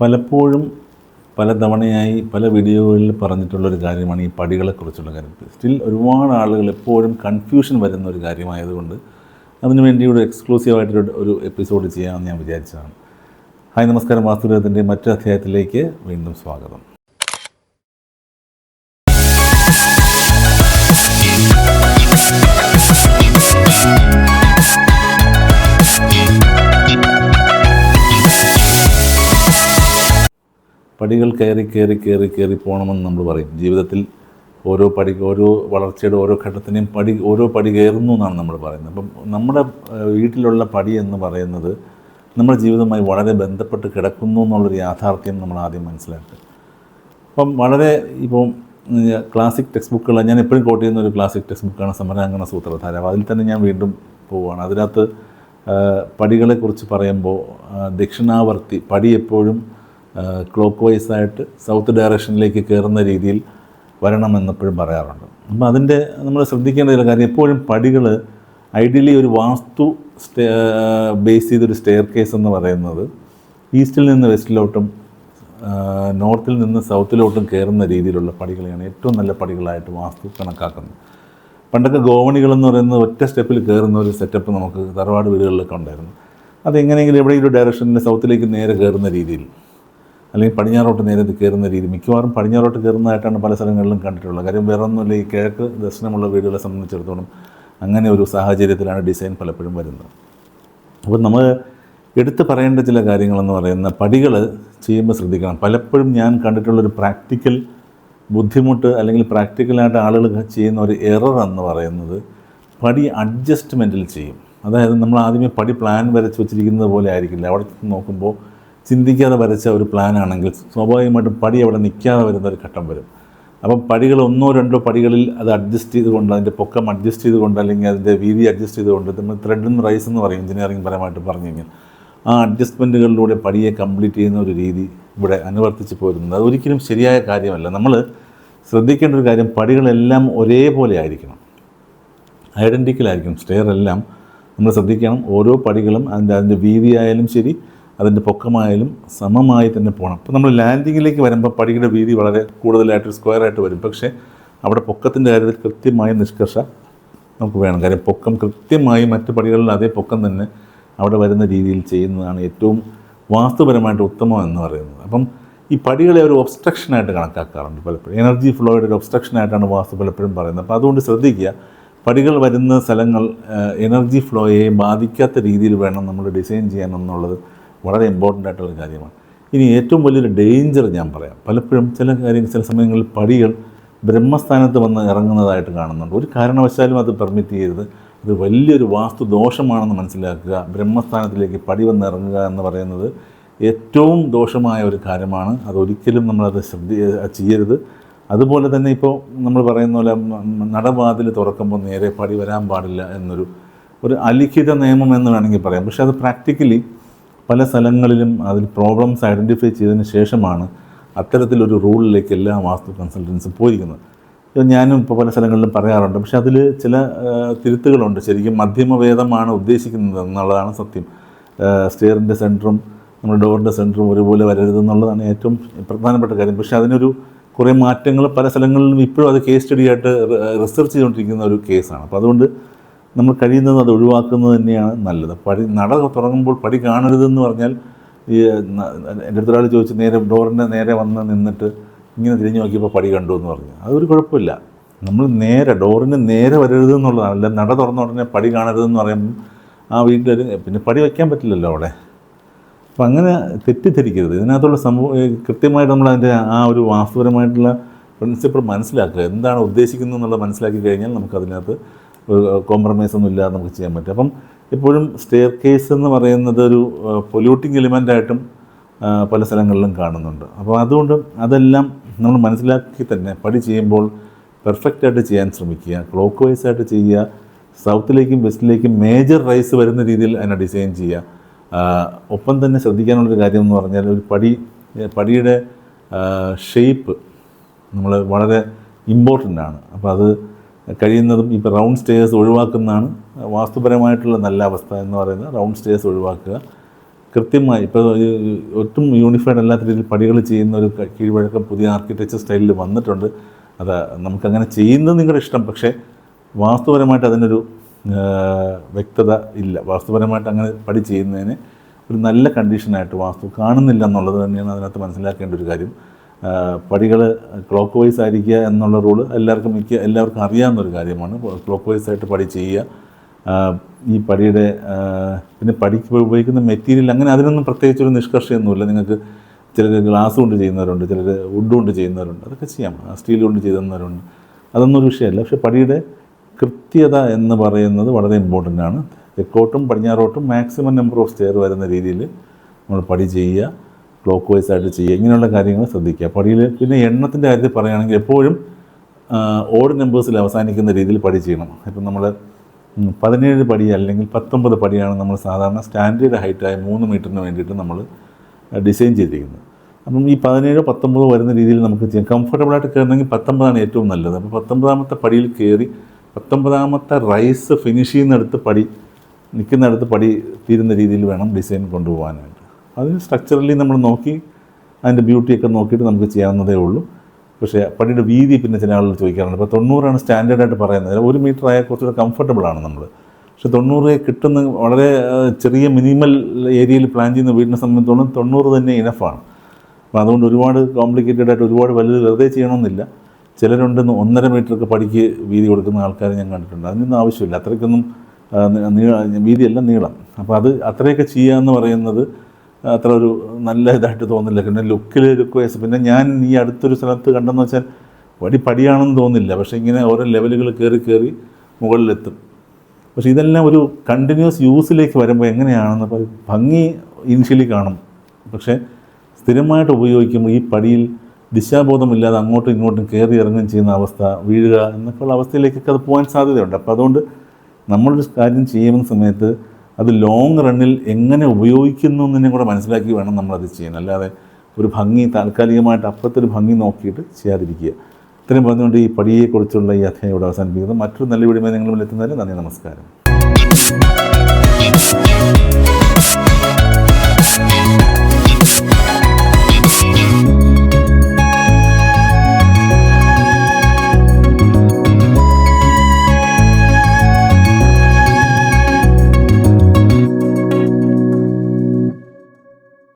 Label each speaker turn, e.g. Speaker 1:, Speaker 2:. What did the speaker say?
Speaker 1: പലപ്പോഴും പല തവണയായി പല വീഡിയോകളിൽ പറഞ്ഞിട്ടുള്ളൊരു കാര്യമാണ് ഈ പടികളെക്കുറിച്ചുള്ള കാര്യം. സ്റ്റിൽ ഒരുപാട് ആളുകൾ എപ്പോഴും കൺഫ്യൂഷൻ വരുന്ന ഒരു കാര്യമായതുകൊണ്ട് അതിനുവേണ്ടി ഒരു എക്സ്ക്ലൂസീവായിട്ടൊരു ഒരു എപ്പിസോഡ് ചെയ്യാമെന്ന് ഞാൻ വിചാരിച്ചതാണ്. ഹായ് നമസ്കാരം. വാസ്തുരത്തിന്റെ മറ്റു അധ്യായത്തിലേക്ക് വീണ്ടും സ്വാഗതം. പടികൾ കയറി കയറി കയറി കയറി പോകണമെന്ന് നമ്മൾ പറയും. ജീവിതത്തിൽ ഓരോ പടി ഓരോ വളർച്ചയുടെ ഓരോ ഘട്ടത്തിനെയും പടി ഓരോ പടി കയറുന്നു എന്നാണ് നമ്മൾ പറയുന്നത്. അപ്പം നമ്മുടെ വീട്ടിലുള്ള പടി എന്ന് പറയുന്നത് നമ്മുടെ ജീവിതവുമായി വളരെ ബന്ധപ്പെട്ട് കിടക്കുന്നു എന്നുള്ളൊരു യാഥാർത്ഥ്യം നമ്മൾ ആദ്യം മനസ്സിലാക്കുക. അപ്പം വളരെ ഇപ്പം ക്ലാസിക് ടെക്സ്റ്റ് ബുക്കുകൾ ഞാൻ എപ്പോഴും കോട്ട് ചെയ്യുന്ന ഒരു ക്ലാസിക് ടെക്സ്റ്റ് ബുക്കാണ് സമരാങ്കണ സൂത്രധാര. അതിൽ തന്നെ ഞാൻ വീണ്ടും പോവുകയാണ്. അതിനകത്ത് പടികളെക്കുറിച്ച് പറയുമ്പോൾ ദക്ഷിണാവർത്തി പടി എപ്പോഴും ക്ലോക്ക് വൈസ് ആയിട്ട് സൗത്ത് ഡയറക്ഷനിലേക്ക് കയറുന്ന രീതിയിൽ വരണമെന്നെപ്പോഴും പറയാറുണ്ട്. അപ്പോൾ അതിന്റെ നമ്മൾ ശ്രദ്ധിക്കേണ്ട ചില കാര്യം എപ്പോഴും പടികൾ ഐഡിയലി ഒരു വാസ്തു സ്റ്റേ ബേസ് ചെയ്തൊരു സ്റ്റെയർ കേസ് എന്ന് പറയുന്നത് ഈസ്റ്റിൽ നിന്ന് വെസ്റ്റിലോട്ടും നോർത്തിൽ നിന്ന് സൗത്തിലോട്ടും കയറുന്ന രീതിയിലുള്ള പടികളെയാണ് ഏറ്റവും നല്ല പടികളായിട്ട് വാസ്തു കണക്കാക്കുന്നത്. പണ്ടൊക്കെ ഗോവണികളെന്ന് പറയുന്നത് ഒറ്റ സ്റ്റെപ്പിൽ കയറുന്ന ഒരു സെറ്റപ്പ് നമുക്ക് തറവാട് വീടുകളിലൊക്കെ ഉണ്ടായിരുന്നു. അതെങ്ങനെയെങ്കിലും എവിടെയെങ്കിലും ഡയറക്ഷനിൽ സൗത്തിലേക്ക് നേരെ കയറുന്ന രീതിയിൽ അല്ലെങ്കിൽ പടിഞ്ഞാറോട്ട് നേരെ കയറുന്ന രീതി. മിക്കവാറും പടിഞ്ഞാറോട്ട് കയറുന്നതായിട്ടാണ് പല സ്ഥലങ്ങളിലും കണ്ടിട്ടുള്ളത്. കാര്യം വേറെ ഒന്നുമില്ല ഈ കിഴക്ക് ദർശനമുള്ള വീടുകളെ സംബന്ധിച്ചിടത്തോളം അങ്ങനെ ഒരു സാഹചര്യത്തിലാണ് ഡിസൈൻ പലപ്പോഴും വരുന്നത്. അപ്പോൾ നമ്മൾ എടുത്തു പറയേണ്ട ചില കാര്യങ്ങളെന്ന് പറയുന്ന പടികൾ ചെയ്യുമ്പോൾ ശ്രദ്ധിക്കണം. പലപ്പോഴും ഞാൻ കണ്ടിട്ടുള്ളൊരു പ്രാക്ടിക്കൽ ബുദ്ധിമുട്ട് അല്ലെങ്കിൽ പ്രാക്ടിക്കലായിട്ട് ആളുകൾ ചെയ്യുന്ന ഒരു എറർ എന്ന് പറയുന്നത് പടി അഡ്ജസ്റ്റ്മെന്റിൽ ചെയ്യും. അതായത് നമ്മൾ ആദ്യമേ പടി പ്ലാൻ വരച്ച് വെച്ചിരിക്കുന്നത് പോലെ ആയിരിക്കില്ല. അവിടെ നോക്കുമ്പോൾ ചിന്തിക്കാതെ വരച്ച ഒരു പ്ലാനാണെങ്കിൽ സ്വാഭാവികമായിട്ടും പടി അവിടെ നിൽക്കാതെ വരുന്ന ഒരു ഘട്ടം വരും. അപ്പം പടികൾ ഒന്നോ രണ്ടോ പടികളിൽ അത് അഡ്ജസ്റ്റ് ചെയ്തുകൊണ്ട് അതിന്റെ പൊക്കം അഡ്ജസ്റ്റ് ചെയ്തുകൊണ്ട് അല്ലെങ്കിൽ അതിന്റെ വീതി അഡ്ജസ്റ്റ് ചെയ്തുകൊണ്ട് നമ്മൾ ത്രെഡ് ആൻഡ് റൈസ് എന്ന് പറയും എഞ്ചിനീയറിംഗ് പരമായിട്ട് പറഞ്ഞു കഴിഞ്ഞാൽ. ആ അഡ്ജസ്റ്റ്മെന്റുകളിലൂടെ പടിയെ കംപ്ലീറ്റ് ചെയ്യുന്ന ഒരു രീതി ഇവിടെ അനുവർത്തിച്ച് പോരുന്നത് അത് ഒരിക്കലും ശരിയായ കാര്യമല്ല. നമ്മൾ ശ്രദ്ധിക്കേണ്ട ഒരു കാര്യം പടികളെല്ലാം ഒരേപോലെ ആയിരിക്കണം. ഐഡന്റിക്കലായിരിക്കും സ്റ്റെയർ എല്ലാം നമ്മൾ ശ്രദ്ധിക്കണം. ഓരോ പടികളും അതിന്റെ അതിന്റെ വീതിയായാലും ശരി അതിന്റെ പൊക്കമായാലും സമമായി തന്നെ പോകണം. അപ്പോൾ നമ്മൾ ലാൻഡിങ്ങിലേക്ക് വരുമ്പോൾ പടിയുടെ വീതി വളരെ കൂടുതലായിട്ട് സ്ക്വയറായിട്ട് വരും. പക്ഷേ അവിടെ പൊക്കത്തിന്റെ കാര്യത്തിൽ കൃത്യമായ നിഷ്കർഷ നമുക്ക് വേണം. കാര്യം പൊക്കം കൃത്യമായി മറ്റ് പടികളിൽ അതേ പൊക്കം തന്നെ അവിടെ വരുന്ന രീതിയിൽ ചെയ്യുന്നതാണ് ഏറ്റവും വാസ്തുപരമായിട്ട് ഉത്തമം എന്ന് പറയുന്നത്. അപ്പം ഈ പടികളെ ഒരു ഒബ്സ്ട്രക്ഷനായിട്ട് കണക്കാക്കാറുണ്ട് പലപ്പോഴും. എനർജി ഫ്ലോയുടെ ഒരു ഒബ്സ്ട്രക്ഷനായിട്ടാണ് വാസ്തു പലപ്പോഴും പറയുന്നത്. അപ്പോൾ അതുകൊണ്ട് ശ്രദ്ധിക്കുക പടികൾ വരുന്ന സ്ഥലങ്ങൾ എനർജി ഫ്ലോയെ ബാധിക്കാത്ത രീതിയിൽ വേണം നമ്മൾ ഡിസൈൻ ചെയ്യാൻ എന്നുള്ളത് വളരെ ഇമ്പോർട്ടന്റ് ആയിട്ടുള്ള കാര്യമാണ്. ഇനി ഏറ്റവും വലിയൊരു ഡേഞ്ചർ ഞാൻ പറയാം. പലപ്പോഴും ചില കാര്യങ്ങൾ ചില സമയങ്ങളിൽ പടികൾ ബ്രഹ്മസ്ഥാനത്ത് വന്ന് ഇറങ്ങുന്നതായിട്ട് കാണുന്നുണ്ട്. ഒരു കാരണവശാലും അത് പെർമിറ്റ് ചെയ്യരുത്. അത് വലിയൊരു വാസ്തു ദോഷമാണെന്ന് മനസ്സിലാക്കുക. ബ്രഹ്മസ്ഥാനത്തിലേക്ക് പടി വന്ന് ഇറങ്ങുക എന്ന് പറയുന്നത് ഏറ്റവും ദോഷമായ ഒരു കാര്യമാണ്. അതൊരിക്കലും നമ്മളത് ശ്രദ്ധ ചെയ്യരുത്. അതുപോലെ തന്നെ ഇപ്പോൾ നമ്മൾ പറയുന്ന പോലെ നടവാതിൽ തുറക്കുമ്പോൾ നേരെ പടി വരാൻ പാടില്ല എന്നൊരു ഒരു അലിഖിത നിയമം എന്ന് വേണമെങ്കിൽ പറയാം. പക്ഷേ അത് പ്രാക്ടിക്കലി പല സ്ഥലങ്ങളിലും അതിൽ പ്രോബ്ലംസ് ഐഡന്റിഫൈ ചെയ്തതിന് ശേഷമാണ് അത്തരത്തിലൊരു റൂളിലേക്ക് എല്ലാ വാസ്തു കൺസൾട്ടൻസും പോയിരിക്കുന്നത്. ഞാനും ഇപ്പോൾ പല സ്ഥലങ്ങളിലും പറയാറുണ്ട്. പക്ഷേ അതിൽ ചില തിരുത്തുകളുണ്ട്. ശരിക്കും മധ്യമവേദമാണ് ഉദ്ദേശിക്കുന്നത് എന്നുള്ളതാണ് സത്യം. സ്റ്റെയറിന്റെ സെന്ററും നമ്മുടെ ഡോറിന്റെ സെന്ററും ഒരുപോലെ വരരുതെന്നുള്ളതാണ് ഏറ്റവും പ്രധാനപ്പെട്ട കാര്യം. പക്ഷേ അതിനൊരു കുറേ മാറ്റങ്ങൾ പല സ്ഥലങ്ങളിലും ഇപ്പോഴും അത് കേസ് സ്റ്റഡി ആയിട്ട് റിസർച്ച് ചെയ്തുകൊണ്ടിരിക്കുന്ന ഒരു കേസാണ് അപ്പോൾ അതുകൊണ്ട് നമ്മൾ കഴിയുന്നത് അത് ഒഴിവാക്കുന്നത് തന്നെയാണ് നല്ലത്. പടി നട തുടങ്ങുമ്പോൾ പടി കാണരുതെന്ന് പറഞ്ഞാൽ ഈ എന്റെ അടുത്തൊരാൾ ചോദിച്ച് നേരെ ഡോറിന്റെ നേരെ വന്ന് നിന്നിട്ട് ഇങ്ങനെ തിരിഞ്ഞു നോക്കിയപ്പോൾ പടി കണ്ടു എന്ന് പറഞ്ഞു. അതൊരു കുഴപ്പമില്ല. നമ്മൾ നേരെ ഡോറിന് നേരെ വരരുത് എന്നുള്ളതാണ് അല്ല നട തുറന്ന ഉടനെ പടി കാണരുതെന്ന് പറയുമ്പോൾ ആ വീട്ടിൽ പിന്നെ പടി വയ്ക്കാൻ പറ്റില്ലല്ലോ അവിടെ. അപ്പം അങ്ങനെ തെറ്റിദ്ധരിക്കരുത്. ഇതിനകത്തുള്ള സംഭവം കൃത്യമായിട്ട് നമ്മൾ അതിന്റെ ആ ഒരു വാസ്തുപരമായിട്ടുള്ള പ്രിൻസിപ്പിൾ മനസ്സിലാക്കുക. എന്താണ് ഉദ്ദേശിക്കുന്നത് എന്നുള്ളത് മനസ്സിലാക്കി കഴിഞ്ഞാൽ നമുക്കതിനകത്ത് കോംപ്രമൈസ് ഒന്നും ഇല്ലാതെ നമുക്ക് ചെയ്യാൻ പറ്റും. അപ്പം എപ്പോഴും സ്റ്റെയർ കേസ് എന്ന് പറയുന്നത് ഒരു പൊല്യൂട്ടിങ് എലിമെന്റായിട്ടും പല സ്ഥലങ്ങളിലും കാണുന്നുണ്ട്. അപ്പോൾ അതുകൊണ്ട് അതെല്ലാം നമ്മൾ മനസ്സിലാക്കി തന്നെ പടി ചെയ്യുമ്പോൾ പെർഫെക്റ്റായിട്ട് ചെയ്യാൻ ശ്രമിക്കുക ക്ലോക്ക് വൈസ് ആയിട്ട് ചെയ്യുക സൗത്തിലേക്കും വെസ്റ്റിലേക്കും മേജർ റൈസ് വരുന്ന രീതിയിൽ അതിനെ ഡിസൈൻ ചെയ്യുക. ഒപ്പം തന്നെ ശ്രദ്ധിക്കാനുള്ളൊരു കാര്യം എന്ന് പറഞ്ഞാൽ ഒരു പടി പടിയുടെ ഷേപ്പ് നമ്മൾ വളരെ ഇമ്പോർട്ടന്റ് ആണ്. അപ്പോൾ അത് കഴിയുന്നതും ഇപ്പോൾ റൗണ്ട് സ്റ്റേഴ്സ് ഒഴിവാക്കുന്നതാണ് വാസ്തുപരമായിട്ടുള്ള നല്ല അവസ്ഥ എന്ന് പറയുന്നത് റൗണ്ട് സ്റ്റേഴ്സ് ഒഴിവാക്കുക. കൃത്യമായി ഇപ്പോൾ ഒട്ടും യൂണിഫൈഡ് അല്ലാത്ത രീതിയിൽ പടികൾ ചെയ്യുന്ന ഒരു കീഴ്വഴക്കം പുതിയ ആർക്കിടെക്ചർ സ്റ്റൈലിൽ വന്നിട്ടുണ്ട്. അത് നമുക്കങ്ങനെ ചെയ്യുന്നത് നിങ്ങളുടെ ഇഷ്ടം. പക്ഷേ വാസ്തുപരമായിട്ട് അതിനൊരു വ്യക്തത ഇല്ല. വാസ്തുപരമായിട്ട് അങ്ങനെ പടി ചെയ്യുന്നതിന് ഒരു നല്ല കണ്ടീഷനായിട്ട് വാസ്തു കാണുന്നില്ല എന്നുള്ളത് തന്നെയാണ് അതിനകത്ത് മനസ്സിലാക്കേണ്ട ഒരു കാര്യം. പടികൾ ക്ലോക്ക് വൈസ് ആയിരിക്കുക എന്നുള്ള റൂൾ എല്ലാവർക്കും മിക്ക എല്ലാവർക്കും അറിയാവുന്ന ഒരു കാര്യമാണ്. ക്ലോക്ക് വൈസ് ആയിട്ട് പടി ചെയ്യുക. ഈ പടിയുടെ പിന്നെ പടിക്ക് ഉപയോഗിക്കുന്ന മെറ്റീരിയൽ അങ്ങനെ അതിനൊന്നും പ്രത്യേകിച്ചൊരു നിഷ്കർഷയൊന്നുമില്ല. നിങ്ങൾക്ക് ചിലർ ഗ്ലാസ് കൊണ്ട് ചെയ്യുന്നവരുണ്ട് ചിലർ വുഡ് കൊണ്ട് ചെയ്യുന്നവരുണ്ട്. അതൊക്കെ ചെയ്യാം. സ്റ്റീൽ കൊണ്ട് ചെയ്യുന്നവരുണ്ട്. അതൊന്നും ഒരു വിഷയമല്ല. പക്ഷേ പടിയുടെ കൃത്യത എന്ന് പറയുന്നത് വളരെ ഇമ്പോർട്ടന്റ് ആണ്. തെക്കോട്ടും പടിഞ്ഞാറോട്ടും മാക്സിമം നമ്പർ ഓഫ് സ്റ്റെയർ വരുന്ന രീതിയിൽ നമ്മൾ പടി ചെയ്യുക. ക്ലോക്ക് വൈസ് ആയിട്ട് ചെയ്യുക. ഇങ്ങനെയുള്ള കാര്യങ്ങൾ ശ്രദ്ധിക്കുക. പടിയിൽ പിന്നെ എണ്ണത്തിന്റെ കാര്യത്തിൽ പറയുകയാണെങ്കിൽ എപ്പോഴും ഓഡ് നമ്പേഴ്സിൽ അവസാനിക്കുന്ന രീതിയിൽ പടി ചെയ്യണം. ഇപ്പം നമ്മൾ പതിനേഴ് പടി അല്ലെങ്കിൽ പത്തൊമ്പത് പടിയാണ് നമ്മൾ സാധാരണ സ്റ്റാൻഡേർഡ് ഹൈറ്റായ മൂന്ന് മീറ്ററിന് വേണ്ടിയിട്ട് നമ്മൾ ഡിസൈൻ ചെയ്തിരിക്കുന്നത്. അപ്പം ഈ പതിനേഴോ പത്തൊമ്പതോ വരുന്ന രീതിയിൽ നമുക്ക് ചെയ്യാം. കംഫർട്ടബിളായിട്ട് കയറണമെങ്കിൽ പത്തൊമ്പതാണ് ഏറ്റവും നല്ലത്. അപ്പോൾ പത്തൊമ്പതാമത്തെ പടിയിൽ കയറി പത്തൊമ്പതാമത്തെ റൈസ് ഫിനിഷ് ചെയ്യുന്നിടത്ത് പടി നിൽക്കുന്നിടത്ത് പടി തീരുന്ന രീതിയിൽ വേണം ഡിസൈൻ കൊണ്ടുപോകാനായിട്ട്. അതിന് സ്ട്രക്ചറലി നമ്മൾ നോക്കി അതിന്റെ ബ്യൂട്ടിയൊക്കെ നോക്കിയിട്ട് നമുക്ക് ചെയ്യാവുന്നതേ ഉള്ളൂ. പക്ഷേ പടിയുടെ വീതി പിന്നെ ചില ആളുകൾ ചോദിക്കാറുണ്ട്. ഇപ്പോൾ തൊണ്ണൂറാണ് സ്റ്റാൻഡേർഡായിട്ട് പറയുന്നത്. ഒരു മീറ്റർ ആയാൽ കുറച്ചുകൂടെ കംഫർട്ടബിൾ ആണ് നമ്മൾ പക്ഷെ തൊണ്ണൂറ് കിട്ടുന്ന വളരെ ചെറിയ മിനിമൽ ഏരിയയിൽ പ്ലാൻ ചെയ്യുന്ന വീടിനെ സംബന്ധിച്ചോളം തൊണ്ണൂറ് തന്നെ ഇനഫാണ് അപ്പോൾ അതുകൊണ്ട് ഒരുപാട് കോംപ്ലിക്കേറ്റഡ് ആയിട്ട് ഒരുപാട് വലുത് വെറുതെ ചെയ്യണമെന്നില്ല. ചിലരുണ്ട് ഒന്നര മീറ്ററൊക്കെ പടിക്ക് വീതി കൊടുക്കുന്ന ആൾക്കാരെ ഞാൻ കണ്ടിട്ടുണ്ട്. അതിനൊന്നും ആവശ്യമില്ല. അത്രയ്ക്കൊന്നും നീള വീതിയല്ല നീളം. അപ്പോൾ അത് അത്രയൊക്കെ ചെയ്യുക എന്ന് പറയുന്നത് അത്ര ഒരു നല്ല ഇതായിട്ട് തോന്നില്ല. പിന്നെ ലുക്കിൽ ലുക്ക് വൈസ് പിന്നെ ഞാൻ ഈ അടുത്തൊരു സ്ഥലത്ത് കണ്ടെന്ന് വെച്ചാൽ വടി പടിയാണെന്ന് തോന്നില്ല. പക്ഷേ ഇങ്ങനെ ഓരോ ലെവലുകൾ കയറി കയറി മുകളിലെത്തും. പക്ഷേ ഇതെല്ലാം ഒരു കണ്ടിന്യൂസ് യൂസിലേക്ക് വരുമ്പോൾ എങ്ങനെയാണെന്ന് ഭംഗി ഇനിഷ്യലി കാണും. പക്ഷേ സ്ഥിരമായിട്ട് ഉപയോഗിക്കുമ്പോൾ ഈ പടിയിൽ ദിശാബോധമില്ലാതെ അങ്ങോട്ടും ഇങ്ങോട്ടും കയറി ഇറങ്ങുകയും ചെയ്യുന്ന അവസ്ഥ വീഴുക എന്നൊക്കെയുള്ള അവസ്ഥയിലേക്കൊക്കെ അത് പോകാൻ സാധ്യതയുണ്ട്. അപ്പോൾ അതുകൊണ്ട് നമ്മളൊരു കാര്യം ചെയ്യുന്ന സമയത്ത് അത് ലോങ് റണ്ണിൽ എങ്ങനെ ഉപയോഗിക്കുന്നു എന്നതിനെ കൂടെ മനസ്സിലാക്കി വേണം നമ്മളത് ചെയ്യാൻ. അല്ലാതെ ഒരു ഭംഗി താൽക്കാലികമായിട്ട് അപ്പത്തെ ഒരു ഭംഗി നോക്കിയിട്ട് ചെയ്യാതിരിക്കുക. ഇത്രയും പറഞ്ഞുകൊണ്ട് ഈ പടിയെക്കുറിച്ചുള്ള ഈ അധ്യായം ഇവിടെ അവസാനിപ്പിക്കുന്നത് മറ്റൊരു നല്ല വീടുമായി മുന്നിൽ എത്തുന്നതിന് നന്ദി നമസ്കാരം.